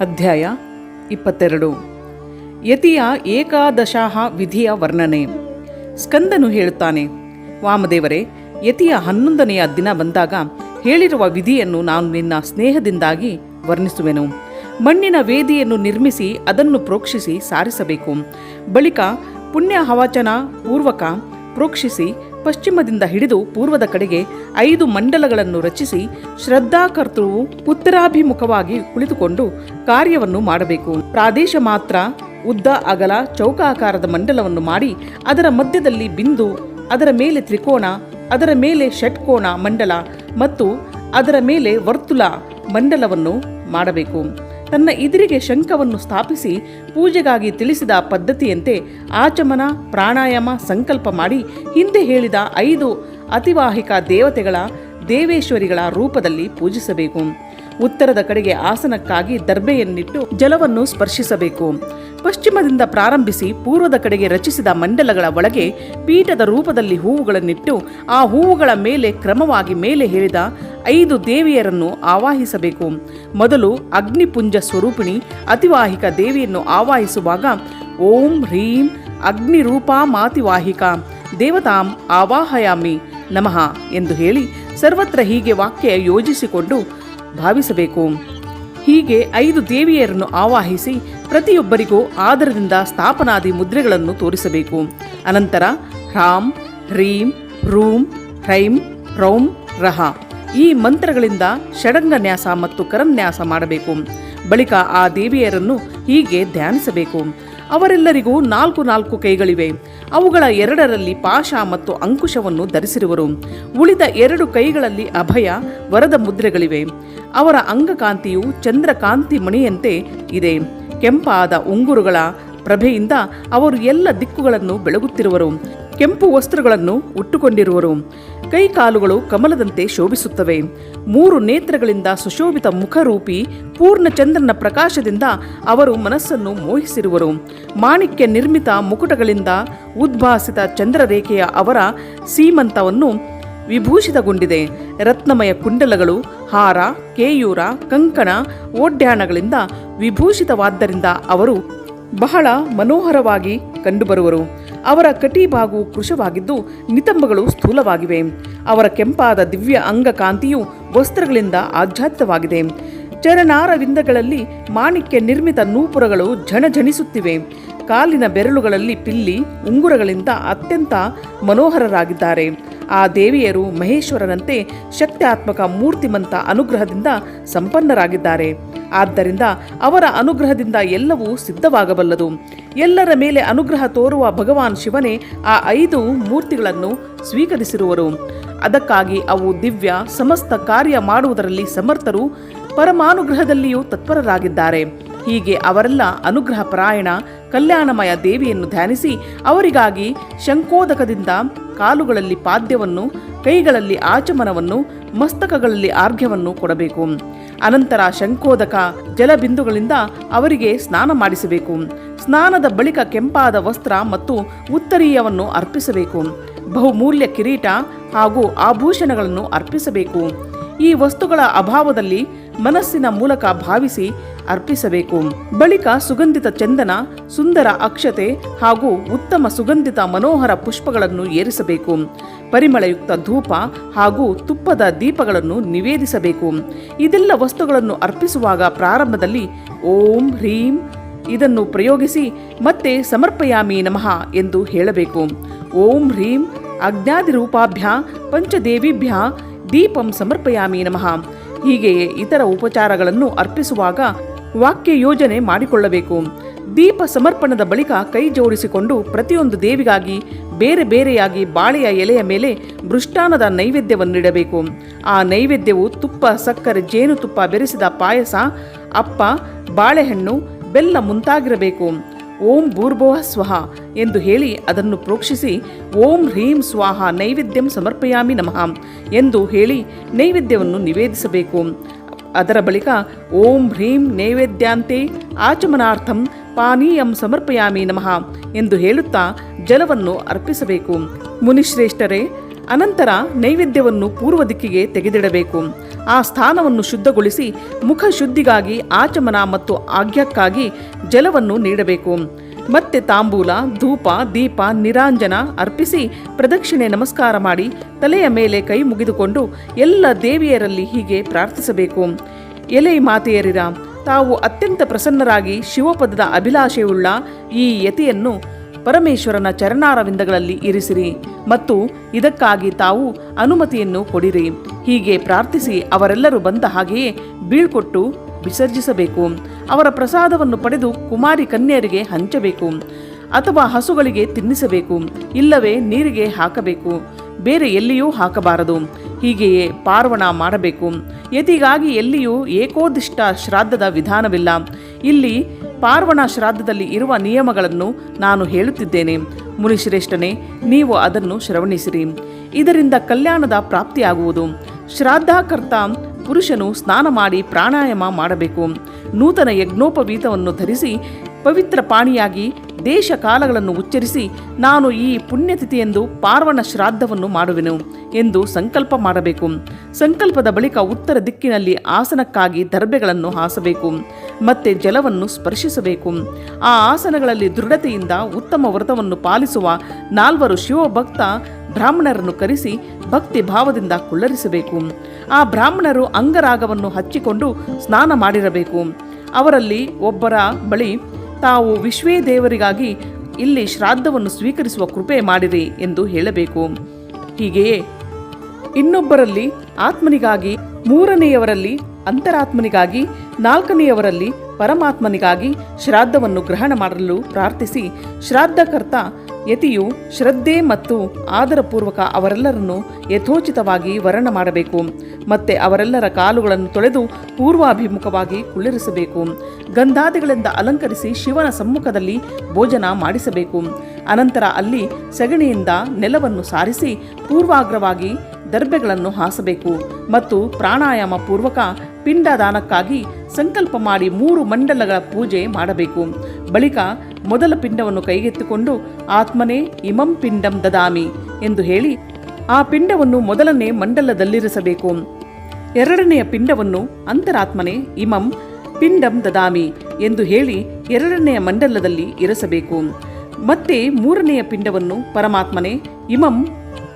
ಅಧ್ಯಾಯ ಇಪ್ಪತ್ತೆರಡು. ಯತಿಯ ಏಕಾದಶಾಹ ವಿಧಿಯ ವರ್ಣನೆ. ಸ್ಕಂದನು ಹೇಳುತ್ತಾನೆ, ವಾಮದೇವರೇ, ಯತಿಯ ಹನ್ನೊಂದನೆಯ ದಿನ ಬಂದಾಗ ಹೇಳಿರುವ ವಿಧಿಯನ್ನು ನಾನು ನಿನ್ನ ಸ್ನೇಹದಿಂದಾಗಿ ವರ್ಣಿಸುವೆನು. ಮಣ್ಣಿನ ವೇದಿಯನ್ನು ನಿರ್ಮಿಸಿ ಅದನ್ನು ಪ್ರೋಕ್ಷಿಸಿ ಸಾರಿಸಬೇಕು. ಬಳಿಕ ಪುಣ್ಯ ಹವಾಚನ ಪೂರ್ವಕ ಪ್ರೋಕ್ಷಿಸಿ ಪಶ್ಚಿಮದಿಂದ ಹಿಡಿದು ಪೂರ್ವದ ಕಡೆಗೆ ಐದು ಮಂಡಲಗಳನ್ನು ರಚಿಸಿ ಶ್ರದ್ಧಾಕರ್ತೃವು ಉತ್ತರಾಭಿಮುಖವಾಗಿ ಕುಳಿತುಕೊಂಡು ಕಾರ್ಯವನ್ನು ಮಾಡಬೇಕು. ಪ್ರಾದೇಶ ಮಾತ್ರ, ಉದ್ದ, ಅಗಲ, ಚೌಕಾಕಾರದ ಮಂಡಲವನ್ನು ಮಾಡಿ ಅದರ ಮಧ್ಯದಲ್ಲಿ ಬಿಂದು, ಅದರ ಮೇಲೆ ತ್ರಿಕೋಣ ಅದರ ಮೇಲೆ ಷಟ್ಕೋಣ ಮಂಡಲ ಮತ್ತು ಅದರ ಮೇಲೆ ವರ್ತುಲ ಮಂಡಲವನ್ನು ಮಾಡಬೇಕು. ತನ್ನ ಇದಿರಿಗೆ ಶಂಖವನ್ನು ಸ್ಥಾಪಿಸಿ ಪೂಜೆಗಾಗಿ ತಿಳಿಸಿದ ಪದ್ಧತಿಯಂತೆ ಆಚಮನ, ಪ್ರಾಣಾಯಾಮ, ಸಂಕಲ್ಪ ಮಾಡಿ ಹಿಂದೆ ಹೇಳಿದ ಐದು ಅತಿವಾಹಿಕ ದೇವತೆಗಳ, ದೇವೇಶ್ವರಿಗಳ ರೂಪದಲ್ಲಿ ಪೂಜಿಸಬೇಕು. ಉತ್ತರದ ಕಡೆಗೆ ಆಸನಕ್ಕಾಗಿ ದರ್ಬೆಯನ್ನಿಟ್ಟು ಜಲವನ್ನು ಸ್ಪರ್ಶಿಸಬೇಕು. ಪಶ್ಚಿಮದಿಂದ ಪ್ರಾರಂಭಿಸಿ ಪೂರ್ವದ ಕಡೆಗೆ ರಚಿಸಿದ ಮಂಡಲಗಳ ಒಳಗೆ ಪೀಠದ ರೂಪದಲ್ಲಿ ಹೂವುಗಳನ್ನಿಟ್ಟು ಆ ಹೂವುಗಳ ಮೇಲೆ ಕ್ರಮವಾಗಿ ಮೇಲೆ ಹೇಳಿದ ಐದು ದೇವಿಯರನ್ನು ಆವಾಹಿಸಬೇಕು. ಮೊದಲು ಅಗ್ನಿಪುಂಜ ಸ್ವರೂಪಿಣಿ ಅತಿವಾಹಿಕ ದೇವಿಯನ್ನು ಆವಾಹಿಸುವಾಗ ಓಂ ಹ್ರೀಂ ಅಗ್ನಿರೂಪಾ ಮಾತಿವಾಹಿಕ ದೇವತಾಂ ಆವಾಹಯಾಮಿ ನಮಃ ಎಂದು ಹೇಳಿ ಸರ್ವತ್ರ ಹೀಗೆ ವಾಕ್ಯ ಯೋಜಿಸಿಕೊಂಡು ಭಾವಿಸಬೇಕು. ಹೀಗೆ ಐದು ದೇವಿಯರನ್ನು ಆವಾಹಿಸಿ ಪ್ರತಿಯೊಬ್ಬರಿಗೂ ಆದರದಿಂದ ಸ್ಥಾಪನಾದಿ ಮುದ್ರೆಗಳನ್ನು ತೋರಿಸಬೇಕು. ಅನಂತರ ಹ್ರಾಂ ಹ್ರೀಂ ರೂಂ ಹ್ರೈಂ, ರೌಂ, ರಹ. ಈ ಮಂತ್ರಗಳಿಂದ ಷಡಂಗನ್ಯಾಸ ಮತ್ತು ಕರನ್ಯಾಸ ಮಾಡಬೇಕು. ಬಳಿಕ ಆ ದೇವಿಯರನ್ನು ಹೀಗೆ ಧ್ಯಾನಿಸಬೇಕು. ಅವರೆಲ್ಲರಿಗೂ ನಾಲ್ಕು ನಾಲ್ಕು ಕೈಗಳಿವೆ. ಅವುಗಳ ಎರಡರಲ್ಲಿ ಪಾಶ ಮತ್ತು ಅಂಕುಶವನ್ನು ಧರಿಸಿರುವರು. ಉಳಿದ ಎರಡು ಕೈಗಳಲ್ಲಿ ಅಭಯ, ವರದ ಮುದ್ರೆಗಳಿವೆ. ಅವರ ಅಂಗಕಾಂತಿಯು ಚಂದ್ರಕಾಂತಿ ಮಣಿಯಂತೆ ಇದೆ. ಕೆಂಪಾದ ಉಂಗುರುಗಳ ಪ್ರಭೆಯಿಂದ ಅವರು ಎಲ್ಲ ದಿಕ್ಕುಗಳನ್ನು ಬೆಳಗುತ್ತಿರುವರು. ಕೆಂಪು ವಸ್ತ್ರಗಳನ್ನು ಉಟ್ಟುಕೊಂಡಿರುವರು. ಕೈಕಾಲುಗಳು ಕಮಲದಂತೆ ಶೋಭಿಸುತ್ತವೆ. ಮೂರು ನೇತ್ರಗಳಿಂದ ಸುಶೋಭಿತ ಮುಖರೂಪಿ ಪೂರ್ಣ ಚಂದ್ರನ ಪ್ರಕಾಶದಿಂದ ಅವರು ಮನಸ್ಸನ್ನು ಮೋಹಿಸಿರುವರು. ಮಾಣಿಕ್ಯ ನಿರ್ಮಿತ ಮುಕುಟಗಳಿಂದ ಉದ್ಭಾಸಿತ ಚಂದ್ರರೇಖೆಯ ಅವರ ಸೀಮಂತವನ್ನು ವಿಭೂಷಿತಗೊಂಡಿದೆ. ರತ್ನಮಯ ಕುಂಡಲಗಳು, ಹಾರ, ಕೇಯೂರ, ಕಂಕಣ, ಓಡ್ಯಾಣಗಳಿಂದ ವಿಭೂಷಿತವಾದ್ದರಿಂದ ಅವರು ಬಹಳ ಮನೋಹರವಾಗಿ ಕಂಡುಬರುವರು. ಅವರ ಕಟಿಭಾಗವು ಕೃಶವಾಗಿದ್ದು ನಿತಂಬಗಳು ಸ್ಥೂಲವಾಗಿವೆ. ಅವರ ಕೆಂಪಾದ ದಿವ್ಯ ಅಂಗಕಾಂತಿಯು ವಸ್ತ್ರಗಳಿಂದ ಆಧ್ಯಾತ್ಮವಾಗಿದೆ. ಚರಣಾರವಿಂದಗಳಲ್ಲಿ ಮಾಣಿಕ್ಯ ನಿರ್ಮಿತ ನೂಪುರಗಳು ಝಣಝಣಿಸುತ್ತಿವೆ. ಕಾಲಿನ ಬೆರಳುಗಳಲ್ಲಿ ಪಿಲ್ಲಿ ಉಂಗುರಗಳಿಂದ ಅತ್ಯಂತ ಮನೋಹರರಾಗಿದ್ದಾರೆ. ಆ ದೇವಿಯರು ಮಹೇಶ್ವರನಂತೆ ಶಕ್ತ್ಯಾತ್ಮಕ ಮೂರ್ತಿಮಂತ ಅನುಗ್ರಹದಿಂದ ಸಂಪನ್ನರಾಗಿದ್ದಾರೆ. ಆದ್ದರಿಂದ ಅವರ ಅನುಗ್ರಹದಿಂದ ಎಲ್ಲವೂ ಸಿದ್ಧವಾಗಬಲ್ಲದು. ಎಲ್ಲರ ಮೇಲೆ ಅನುಗ್ರಹ ತೋರುವ ಭಗವಾನ್ ಶಿವನೇ ಆ ಐದು ಮೂರ್ತಿಗಳನ್ನು ಸ್ವೀಕರಿಸಿರುವರು. ಅದಕ್ಕಾಗಿ ಅವು ದಿವ್ಯ, ಸಮಸ್ತ ಕಾರ್ಯ ಮಾಡುವುದರಲ್ಲಿ ಸಮರ್ಥರು, ಪರಮಾನುಗ್ರಹದಲ್ಲಿಯೂ ತತ್ಪರರಾಗಿದ್ದಾರೆ. ಹೀಗೆ ಅವರೆಲ್ಲ ಅನುಗ್ರಹ ಪರಾಯಣ, ಕಲ್ಯಾಣಮಯ ದೇವಿಯನ್ನು ಧ್ಯಾನಿಸಿ ಅವರಿಗಾಗಿ ಶಂಕೋದಕದಿಂದ ಕಾಲುಗಳಲ್ಲಿ ಪಾದ್ಯವನ್ನು ಕೈಗಳಲ್ಲಿ ಆಚಮನವನ್ನು, ಮಸ್ತಕಗಳಲ್ಲಿ ಆರ್ಘ್ಯವನ್ನು ಕೊಡಬೇಕು. ಅನಂತರ ಶಂಕೋದಕ ಜಲಬಿಂದುಗಳಿಂದ ಅವರಿಗೆ ಸ್ನಾನ ಮಾಡಿಸಬೇಕು. ಸ್ನಾನದ ಬಳಿಕ ಕೆಂಪಾದ ವಸ್ತ್ರ ಮತ್ತು ಉತ್ತರೀಯವನ್ನು ಅರ್ಪಿಸಬೇಕು. ಬಹುಮೂಲ್ಯ ಕಿರೀಟ ಹಾಗೂ ಆಭೂಷಣಗಳನ್ನು ಅರ್ಪಿಸಬೇಕು. ಈ ವಸ್ತುಗಳ ಅಭಾವದಲ್ಲಿ ಮನಸ್ಸಿನ ಮೂಲಕ ಭಾವಿಸಿ ಅರ್ಪಿಸಬೇಕು. ಬಳಿಕ ಸುಗಂಧಿತ ಚಂದನ, ಸುಂದರ ಅಕ್ಷತೆ ಹಾಗೂ ಉತ್ತಮ ಸುಗಂಧಿತ ಮನೋಹರ ಪುಷ್ಪಗಳನ್ನು ಏರಿಸಬೇಕು. ಪರಿಮಳಯುಕ್ತ ಧೂಪ ಹಾಗೂ ತುಪ್ಪದ ದೀಪಗಳನ್ನು ನಿವೇದಿಸಬೇಕು. ಇದೆಲ್ಲ ವಸ್ತುಗಳನ್ನು ಅರ್ಪಿಸುವಾಗ ಪ್ರಾರಂಭದಲ್ಲಿ ಓಂ, ಹ್ರೀಂ ಇದನ್ನು ಪ್ರಯೋಗಿಸಿ ಮತ್ತೆ ಸಮರ್ಪಯಾಮಿ ನಮಃ ಎಂದು ಹೇಳಬೇಕು. ಓಂ, ಹ್ರೀಂ ಅಜ್ಞಾದಿರೂಪಾಭ್ಯ ಪಂಚದೇವಿಭ್ಯ ದೀಪಂ ಸಮರ್ಪಯಾಮಿ ನಮಃ ಹೀಗೆಯೇ ಇತರ ಉಪಚಾರಗಳನ್ನು ಅರ್ಪಿಸುವಾಗ ವಾಕ್ಯ ಯೋಜನೆ ಮಾಡಿಕೊಳ್ಳಬೇಕು. ದೀಪ ಸಮರ್ಪಣದ ಬಳಿಕ ಕೈ ಜೋಡಿಸಿಕೊಂಡು ಪ್ರತಿಯೊಂದು ದೇವಿಗಾಗಿ ಬೇರೆ ಬೇರೆಯಾಗಿ ಬಾಳೆಯ ಎಲೆಯ ಮೇಲೆ ಮೃಷ್ಟಾನದ ನೈವೇದ್ಯವನ್ನಿಡಬೇಕು. ಆ ನೈವೇದ್ಯವು ತುಪ್ಪ, ಸಕ್ಕರೆ, ಜೇನುತುಪ್ಪ ಬೆರೆಸಿದ ಪಾಯಸ, ಅಪ್ಪ, ಬಾಳೆಹಣ್ಣು, ಬೆಲ್ಲ ಮುಂತಾಗಿರಬೇಕು. ಓಂ ಭೂರ್ಭುವ ಸ್ವಹ ಎಂದು ಹೇಳಿ ಅದನ್ನು ಪ್ರೋಕ್ಷಿಸಿ ಓಂ ಹ್ರೀಂ ಸ್ವಾಹ ನೈವೇದ್ಯಂ ಸಮರ್ಪಯಾಮಿ ನಮಃ ಎಂದು ಹೇಳಿ ನೈವೇದ್ಯವನ್ನು ನಿವೇದಿಸಬೇಕು. ಅದರ ಬಳಿಕ ಓಂ ಹ್ರೀಂ ನೈವೇದ್ಯಾಂತೆ ಆಚಮನಾರ್ಥಂ ಪಾನೀಯಂ ಸಮರ್ಪಯಾಮಿ ನಮಃ ಎಂದು ಹೇಳುತ್ತಾ ಜಲವನ್ನು ಅರ್ಪಿಸಬೇಕು. ಮುನಿಶ್ರೇಷ್ಠರೇ, ಅನಂತರ ನೈವೇದ್ಯವನ್ನು ಪೂರ್ವ ದಿಕ್ಕಿಗೆ ತೆಗೆದಿಡಬೇಕು. ಆ ಸ್ಥಾನವನ್ನು ಶುದ್ಧಗೊಳಿಸಿ ಮುಖ ಶುದ್ಧಿಗಾಗಿ ಆಚಮನ ಮತ್ತು ಆಜ್ಞಕ್ಕಾಗಿ ಜಲವನ್ನು ನೀಡಬೇಕು. ಮತ್ತೆ ತಾಂಬೂಲ, ಧೂಪ, ದೀಪ, ನಿರಾಂಜನ ಅರ್ಪಿಸಿ ಪ್ರದಕ್ಷಿಣೆ ನಮಸ್ಕಾರ ಮಾಡಿ ತಲೆಯ ಮೇಲೆ ಕೈ ಮುಗಿದುಕೊಂಡು ಎಲ್ಲ ದೇವಿಯರಲ್ಲಿ ಹೀಗೆ ಪ್ರಾರ್ಥಿಸಬೇಕು. ಎಲೆ ಮಾತೆಯರಿರ, ತಾವು ಅತ್ಯಂತ ಪ್ರಸನ್ನರಾಗಿ ಶಿವಪದದ ಅಭಿಲಾಷೆಯುಳ್ಳ ಈ ಯತಿಯನ್ನು ಪರಮೇಶ್ವರನ ಚರಣಾರವಿಂದಗಳಲ್ಲಿ ಇರಿಸಿರಿ ಮತ್ತು ಇದಕ್ಕಾಗಿ ತಾವು ಅನುಮತಿಯನ್ನು ಕೊಡಿರಿ. ಹೀಗೆ ಪ್ರಾರ್ಥಿಸಿ ಅವರೆಲ್ಲರೂ ಬಂದ ಹಾಗೆಯೇ ಬೀಳ್ಕೊಟ್ಟು ವಿಸರ್ಜಿಸಬೇಕು. ಅವರ ಪ್ರಸಾದವನ್ನು ಪಡೆದು ಕುಮಾರಿ ಕನ್ಯರಿಗೆ ಹಂಚಬೇಕು. ಅಥವಾ ಹಸುಗಳಿಗೆ ತಿನ್ನಿಸಬೇಕು. ಇಲ್ಲವೇ ನೀರಿಗೆ ಹಾಕಬೇಕು. ಬೇರೆ ಎಲ್ಲಿಯೂ ಹಾಕಬಾರದು. ಹೀಗೆಯೇ ಪಾರ್ವಣ ಮಾಡಬೇಕು. ಯತಿಗಾಗಿ ಎಲ್ಲಿಯೂ ಏಕೋದಿಷ್ಟ ಶ್ರಾದ್ದದ ವಿಧಾನವಿಲ್ಲ. ಇಲ್ಲಿ ಪಾರ್ವಣ ಶ್ರಾದ್ದದಲ್ಲಿ ಇರುವ ನಿಯಮಗಳನ್ನು ನಾನು ಹೇಳುತ್ತಿದ್ದೇನೆ. ಮುನಿಶ್ರೇಷ್ಠನೇ, ನೀವು ಅದನ್ನು ಶ್ರವಣಿಸಿರಿ. ಇದರಿಂದ ಕಲ್ಯಾಣದ ಪ್ರಾಪ್ತಿಯಾಗುವುದು. ಶ್ರಾದ್ದಾಕರ್ತ ಪುರುಷನು ಸ್ನಾನ ಮಾಡಿ ಪ್ರಾಣಾಯಾಮ ಮಾಡಬೇಕು. ನೂತನ ಯಜ್ಞೋಪವೀತವನ್ನು ಧರಿಸಿ ಪವಿತ್ರ ಪಾಣಿಯಾಗಿ ದೇಶ ಕಾಲಗಳನ್ನು ಉಚ್ಚರಿಸಿ ನಾನು ಈ ಪುಣ್ಯತಿಥಿಯೆಂದು ಪಾರ್ವಣ ಶ್ರಾದ್ದವನ್ನು ಮಾಡುವೆನು ಎಂದು ಸಂಕಲ್ಪ ಮಾಡಬೇಕು. ಸಂಕಲ್ಪದ ಬಳಿಕ ಉತ್ತರ ದಿಕ್ಕಿನಲ್ಲಿ ಆಸನಕ್ಕಾಗಿ ದರ್ಬೆಗಳನ್ನು ಹಾಸಬೇಕು. ಮತ್ತೆ ಜಲವನ್ನು ಸ್ಪರ್ಶಿಸಬೇಕು. ಆ ಆಸನಗಳಲ್ಲಿ ದೃಢತೆಯಿಂದ ಉತ್ತಮ ವ್ರತವನ್ನು ಪಾಲಿಸುವ ನಾಲ್ವರು ಶಿವಭಕ್ತ ಬ್ರಾಹ್ಮಣರನ್ನು ಕರೆಸಿ ಭಕ್ತಿ ಭಾವದಿಂದ ಕುಳ್ಳರಿಸಬೇಕು. ಆ ಬ್ರಾಹ್ಮಣರು ಅಂಗರಾಗವನ್ನು ಹಚ್ಚಿಕೊಂಡು ಸ್ನಾನ ಮಾಡಿರಬೇಕು. ಅವರಲ್ಲಿ ಒಬ್ಬರ ಬಳಿ ತಾವು ವಿಶ್ವೇ ದೇವರಿಗಾಗಿ ಇಲ್ಲಿ ಶ್ರಾದ್ದವನ್ನು ಸ್ವೀಕರಿಸುವ ಕೃಪೆ ಮಾಡಿರಿ ಎಂದು ಹೇಳಬೇಕು. ಹೀಗೆಯೇ ಇನ್ನೊಬ್ಬರಲ್ಲಿ ಆತ್ಮನಿಗಾಗಿ ಮೂರನೆಯವರಲ್ಲಿ ಅಂತರಾತ್ಮನಿಗಾಗಿ, ನಾಲ್ಕನೆಯವರಲ್ಲಿ ಪರಮಾತ್ಮನಿಗಾಗಿ ಶ್ರಾದ್ದವನ್ನು ಗ್ರಹಣ ಮಾಡಲು ಪ್ರಾರ್ಥಿಸಿ. ಶ್ರಾದ್ದಕರ್ತ ಯತಿಯು ಶ್ರದ್ಧೆ ಮತ್ತು ಆದರಪೂರ್ವಕ ಅವರೆಲ್ಲರನ್ನು ಯಥೋಚಿತವಾಗಿ ವರ್ಣ ಮಾಡಬೇಕು. ಮತ್ತೆ ಅವರೆಲ್ಲರ ಕಾಲುಗಳನ್ನು ತೊಳೆದು ಪೂರ್ವಾಭಿಮುಖವಾಗಿ ಕುಳ್ಳಿರಿಸಬೇಕು. ಗಂಧಾದಿಗಳಿಂದ ಅಲಂಕರಿಸಿ ಶಿವನ ಸಮ್ಮುಖದಲ್ಲಿ ಭೋಜನ ಮಾಡಿಸಬೇಕು. ಅನಂತರ ಅಲ್ಲಿ ಸಗಣಿಯಿಂದ ನೆಲವನ್ನು ಸಾರಿಸಿ ಪೂರ್ವಾಗ್ರವಾಗಿ ದರ್ಬೆಗಳನ್ನು ಹಾಸಬೇಕು ಮತ್ತು ಪ್ರಾಣಾಯಾಮ ಪೂರ್ವಕ ಪಿಂಡದಾನಕ್ಕಾಗಿ ಸಂಕಲ್ಪ ಮಾಡಿ ಮೂರು ಮಂಡಲಗಳ ಪೂಜೆ ಮಾಡಬೇಕು. ಬಳಿಕ ಮೊದಲ ಪಿಂಡವನ್ನು ಕೈಗೆತ್ತಿಕೊಂಡು ಆತ್ಮನೇ ಇಮಂ ಪಿಂಡಂ ದದಾಮಿ ಎಂದು ಹೇಳಿ ಆ ಪಿಂಡವನ್ನು ಮೊದಲನೇ ಮಂಡಲದಲ್ಲಿರಿಸಬೇಕು. ಎರಡನೆಯ ಪಿಂಡವನ್ನು ಅಂತರಾತ್ಮನೇ ಇಮಂ ಪಿಂಡಂ ದದಾಮಿ ಎಂದು ಹೇಳಿ ಎರಡನೆಯ ಮಂಡಲದಲ್ಲಿ ಇರಿಸಬೇಕು. ಮತ್ತೆ ಮೂರನೆಯ ಪಿಂಡವನ್ನು ಪರಮಾತ್ಮನೇ ಇಮಂ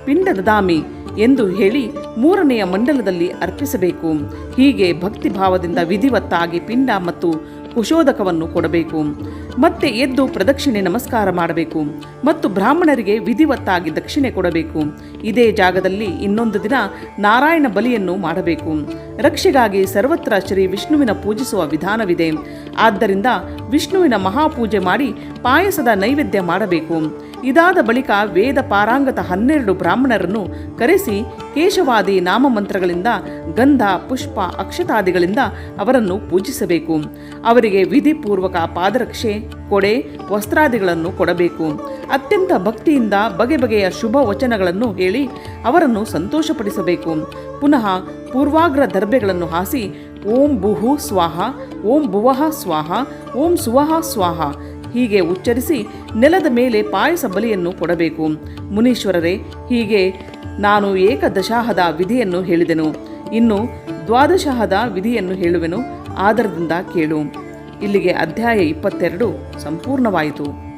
ಪಿಂಡ ದದಾಮಿ ಎಂದು ಹೇಳಿ ಮೂರನೆಯ ಮಂಡಲದಲ್ಲಿ ಅರ್ಪಿಸಬೇಕು. ಹೀಗೆ ಭಕ್ತಿಭಾವದಿಂದ ವಿಧಿವತ್ತಾಗಿ ಪಿಂಡ ಮತ್ತು ಕುಶೋದಕವನ್ನು ಕೊಡಬೇಕು. ಮತ್ತೆ ಎದ್ದು ಪ್ರದಕ್ಷಿಣೆ ನಮಸ್ಕಾರ ಮಾಡಬೇಕು. ಮತ್ತು ಬ್ರಾಹ್ಮಣರಿಗೆ ವಿಧಿವತ್ತಾಗಿ ದಕ್ಷಿಣೆ ಕೊಡಬೇಕು. ಇದೇ ಜಾಗದಲ್ಲಿ ಇನ್ನೊಂದು ದಿನ ನಾರಾಯಣ ಬಲಿಯನ್ನು ಮಾಡಬೇಕು. ರಕ್ಷೆಗಾಗಿ ಸರ್ವತ್ರ ಶ್ರೀ ವಿಷ್ಣುವಿನ ಪೂಜಿಸುವ ವಿಧಾನವಿದೆ. ಆದ್ದರಿಂದ ವಿಷ್ಣುವಿನ ಮಹಾಪೂಜೆ ಮಾಡಿ ಪಾಯಸದ ನೈವೇದ್ಯ ಮಾಡಬೇಕು. ಇದಾದ ಬಳಿಕ ವೇದ ಪಾರಾಂಗತ ಹನ್ನೆರಡು ಬ್ರಾಹ್ಮಣರನ್ನು ಕರೆಸಿ ಕೇಶವಾದಿ ನಾಮಮಂತ್ರಗಳಿಂದ ಗಂಧ, ಪುಷ್ಪ, ಅಕ್ಷತಾದಿಗಳಿಂದ ಅವರನ್ನು ಪೂಜಿಸಬೇಕು. ಅವರಿಗೆ ವಿಧಿಪೂರ್ವಕ ಪಾದರಕ್ಷೆ, ಕೊಡೆ, ವಸ್ತ್ರಾದಿಗಳನ್ನು ಕೊಡಬೇಕು. ಅತ್ಯಂತ ಭಕ್ತಿಯಿಂದ ಬಗೆ ಬಗೆಯ ಶುಭ ವಚನಗಳನ್ನು ಹೇಳಿ ಅವರನ್ನು ಸಂತೋಷಪಡಿಸಬೇಕು. ಪುನಃ ಪೂರ್ವಾಗ್ರ ದರ್ಬೆಗಳನ್ನು ಹಾಸಿ ಓಂ ಬುಹು ಸ್ವಾಹ, ಓಂ ಭುವಃ ಸ್ವಾಹ, ಓಂ ಸುವಹ ಸ್ವಾಹ ಹೀಗೆ ಉಚ್ಚರಿಸಿ ನೆಲದ ಮೇಲೆ ಪಾಯಸ ಬಲಿಯನ್ನು ಕೊಡಬೇಕು. ಮುನೀಶ್ವರರೇ, ಹೀಗೆ ನಾನು ಏಕದಶಾಹದ ವಿಧಿಯನ್ನು ಹೇಳಿದೆನು. ಇನ್ನು ದ್ವಾದಶಾಹದ ವಿಧಿಯನ್ನು ಹೇಳುವೆನು. ಆಧಾರದಿಂದ ಕೇಳು. ಇಲ್ಲಿಗೆ ಅಧ್ಯಾಯ ಇಪ್ಪತ್ತೆರಡು ಸಂಪೂರ್ಣವಾಯಿತು.